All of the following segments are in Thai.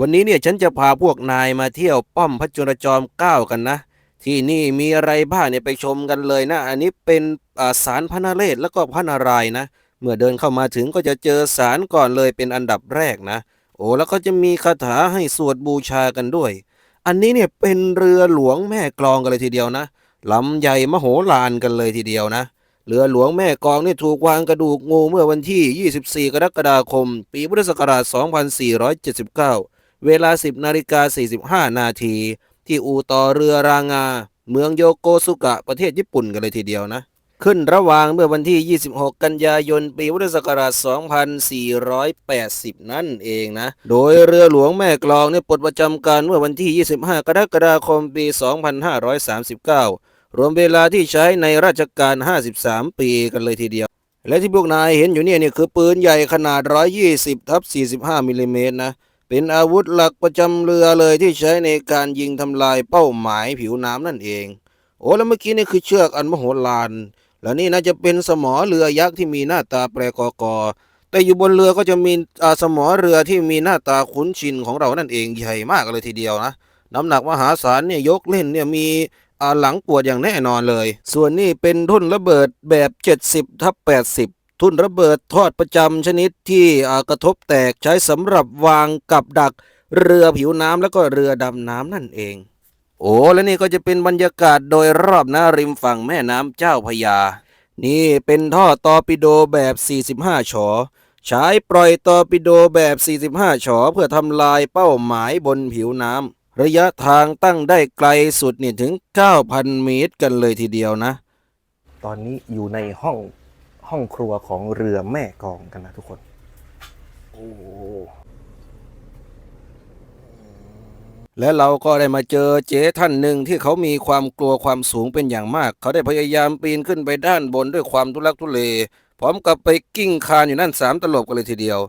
วันนี้เนี่ยฉันจะพาพวกนายมาเที่ยวป้อมพระจุลจอมเกล้ากันนะ ที่นี่มีอะไรบ้างเนี่ยไปชมกันเลยนะ อันนี้เป็นอ่าศาลพระนเรศแล้วก็พระนารายณ์นะ เมื่อเดินเข้ามาถึงก็จะเจอศาลก่อนเลยเป็นอันดับแรกนะ โอ้แล้วก็จะมีคาถาให้สวดบูชากันด้วย อันนี้เนี่ยเป็นเรือหลวงแม่กลองกันเลยทีเดียวนะลำใหญ่มโหฬารกันเลยทีเดียวนะเรือหลวงแม่กองนี่ถูกวางกระดูกงูเมื่อวันที่ 24 กรกฎาคม ปีพุทธศักราช 2479 เวลา 10นาฬิกา45 นาที ที่อู่ต่อเรือรางา เมืองโยโกสุกะประเทศญี่ปุ่นกันเลยทีเดียวนะ ขึ้นระหว่างเมื่อวันที่ 26 กันยายน ปีพุทธศักราช 2480 นั่นเองนะ โดยเรือหลวงแม่กลองเนี่ยปลดประจำการเมื่อวันที่ 25 กรกฎาคม ปี 2539 รวมเวลาที่ใช้ในราชการ 53 ปีกันเลยทีเดียวและที่พวกนายเห็นอยู่เนี่ยนี่คือปืนใหญ่ขนาด 120ทับ45มิลลิเมตรนะ เป็นอาวุธหลักประจำเรือเลยที่ใช้ในการยิงทำลายเป้าหมายผิวน้ำนั่นเอง โอ้แล้วเมื่อกี้นี่คือเชือกอันมโหฬารแล้วนี่น่าจะเป็นสมอเรือยักษ์ที่มีหน้าตาแปลกอกอแต่อยู่บนเรือก็จะมีอาสมอเรือที่มีหน้าตาคุ้นชินของเรานั่นเองใหญ่มากเลยทีเดียวนะน้ำหนักมหาศาลเนี่ยยกเล่นเนี่ยมีอาหลังปวดอย่างแน่นอนเลย ส่วนนี่เป็นทุ่นระเบิดแบบ 70ทับ80 ทุ่นระเบิดทอดประจำชนิดที่กระทบแตกใช้สำหรับวางกับดักเรือผิวน้ำแล้วก็เรือดำน้ำนั่นเอง โอ้และนี่ก็จะเป็นบรรยากาศโดยรอบน้าริมฝั่งแม่น้ำเจ้าพยา นี่เป็นท่อตอปิโดแบบ 45ฉอใช้ปล่อยตอปิโดแบบ 45ฉอเพื่อทำลายเป้าหมายบนผิวน้ำระยะทางตั้งได้ไกลสุดเนี่ยถึง 9,000 เมตรกันเลยทีเดียวนะ ตอนนี้อยู่ในห้อง ห้องครัวของเรือแม่กองกันนะทุกคน โอ้และเราก็ได้มาเจอเจ๊ท่านหนึ่งที่เขามีความกลัวความสูงเป็นอย่างมาก เขาได้พยายามปีนขึ้นไปด้านบนด้วยความทุลักทุเล พร้อมกับไปกิ้งคานอยู่นั่นสามตลบกันเลยทีเดียว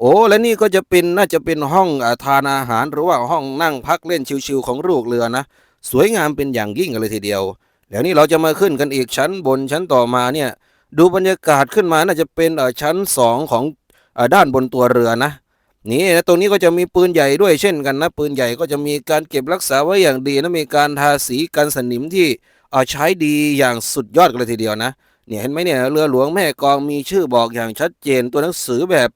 โอ้และนี่ก็จะเป็นน่าจะเป็นห้องอทานอาหาร หรือว่าห้องนั่งพักเล่นชิวๆของลูกเรือนะ สวยงามเป็นอย่างยิ่งกันเลยทีเดียว แล้วนี่เราจะมาขึ้นกันอีกชั้นบนชั้นต่อมาเนี่ย ดูบรรยากาศขึ้นมาน่าจะเป็นชั้นสองของด้านบนตัวเรือนะนี่นะตรงนี้ก็จะมีปืนใหญ่ด้วยเช่นกันนะปืนใหญ่ก็จะมีการเก็บรักษาไว้อย่างดีนะมีการทาสีกันสนิมที่ใช้ดีอย่างสุดยอดกันเลยทีเดียวนะเนี่ยเห็นไหมเนี่ยเรือหลวงแม่กองมีชื่อบอกอย่างชัดเจนตัวหนังสือแบบ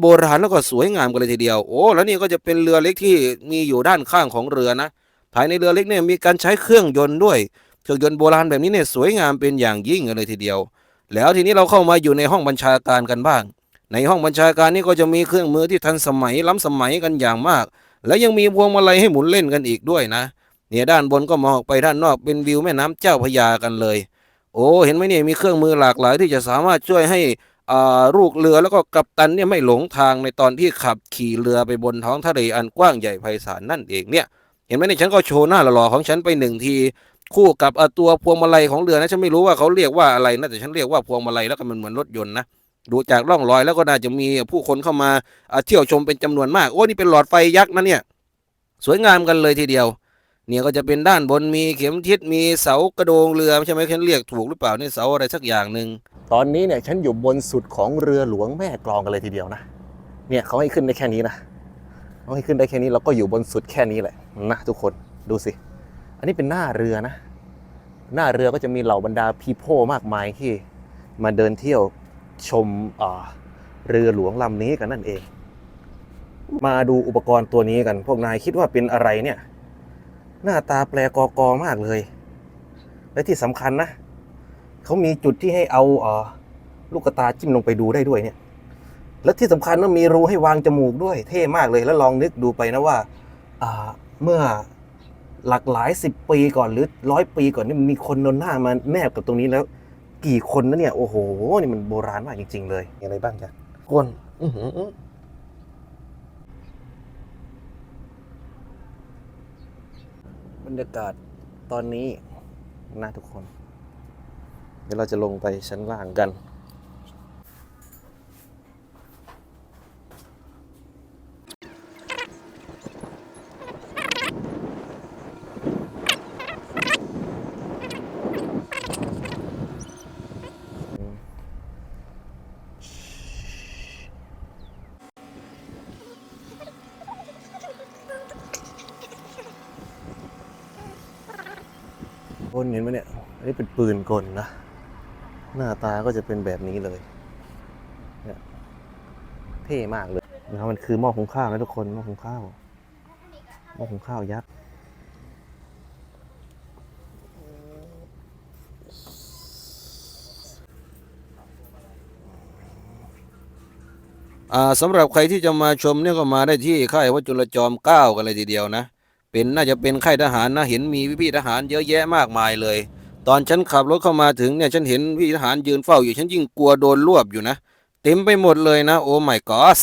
โบราณแล้วก็สวยงามกันเลยทีเดียวโอ้แล้วนี่ก็จะเป็นเรือเล็กที่มีอยู่ด้านข้างของเรือนะภายในเรือเล็กเนี่ยมีการใช้เครื่องยนต์ด้วยเครื่องยนต์โบราณแบบนี้เนี่ยสวยงามเป็นอย่างยิ่งกันเลยทีเดียว แล้วทีนี้เราเข้ามาอยู่ในห้องบัญชาการกันบ้าง ในห้องบัญชาการนี่ก็จะมีเครื่องมือที่ทันสมัยล้ำสมัยกันอย่างมาก และยังมีพวงมาลัยให้หมุนเล่นกันอีกด้วยนะ เนี่ยด้านบนก็มองออกไปด้านนอกเป็นวิวแม่น้ำเจ้าพยากันเลย โอ้เห็นไหมเนี่ยมีเครื่องมือหลากหลายที่จะสามารถช่วยให้อ่าลูกเรือแล้วก็กัปตันเนี่ยไม่หลงทางในตอนที่ขับขี่เรือไปบนท้องทะเลอันกว้างใหญ่ไพศาลนั่นเองเนี่ยเห็นไหมเนี่ยฉันก็โชว์หน้าหล่อๆของฉันไปหนึ่งที คู่กับตัวพวงมาลัยของเรือนะฉันไม่รู้ว่าเขาเรียกว่าอะไรนะแต่ฉันเรียกว่าพวงมาลัยแล้วก็มันเหมือนรถยนต์นะดูจากร่องรอยแล้วก็น่าจะมีผู้คนเข้ามาเที่ยวชมเป็นจำนวนมากโอ้นี่เป็นหลอดไฟยักษ์นะเนี่ยสวยงามกันเลยทีเดียว เนี่ยก็จะเป็นด้านบนมีเข็มทิศมีเสากระโดงเรือใช่ไหมฉันเรียกถูกหรือเปล่านี่เสาอะไรสักอย่างหนึ่งตอนนี้เนี่ยฉันอยู่บนสุดของเรือหลวงแม่กลองกันเลยทีเดียวนะเนี่ยเขาให้ขึ้นได้แค่นี้นะเขาให้ขึ้นได้แค่นี้เราก็อยู่บนสุดแค่นี้แหละนะทุกคนดูสิ อันนี้เป็นหน้าเรือนะ หน้าเรือก็จะมีเหล่าบรรดาพีโพมากมายที่มาเดินเที่ยวชมเรือหลวงลำนี้กันนั่นเอง มาดูอุปกรณ์ตัวนี้กัน พวกนายคิดว่าเป็นอะไรเนี่ย หน้าตาแปลกอกอมากเลย และที่สำคัญนะ เขามีจุดที่ให้เอาเออลูกตาจิ้มลงไปดูได้ด้วยเนี่ย และที่สำคัญว่ามีรูให้วางจมูกด้วย เท่มากเลย แล้วลองนึกดูไปนะว่า เมื่อ หลากหลายสิบปีก่อนหรือร้อยปีก่อนนี่มีคนนนหน้ามาแนบกับตรงนี้แล้ว กี่คนนะเนี่ย โอ้โห นี่มันโบราณมากจริง ๆ เลยมีอะไรบ้างจ๊ะก้นอื้อหือบรรยากาศตอนนี้น่าทุกคน เดี๋ยวเราจะลงไปชั้นล่างกัน กลเห็นไหมเนี่ย อันนี้เป็นปืนกลนะ หน้าตาก็จะเป็นแบบนี้เลยเนี่ยเท่มากเลยนะครับมันคือหม้อหุงข้าวนะทุกคนหม้อหุงข้าวหม้อหุงข้าวยักษ์อ่าสำหรับใครที่จะมาชมเนี่ยก็มาได้ที่ค่ายวัดจุลจอมเก้ากันเลยทีเดียวนะ เป็นน่าจะเป็นค่ายทหารนะเห็นมีพี่ทหารเยอะแยะมากมายเลย ตอนฉันขับรถเข้ามาถึงเนี่ยฉันเห็นพี่ทหารยืนเฝ้าอยู่ฉันยิ่งกลัวโดนรวบอยู่นะ เต็มไปหมดเลยนะ โอ้ my god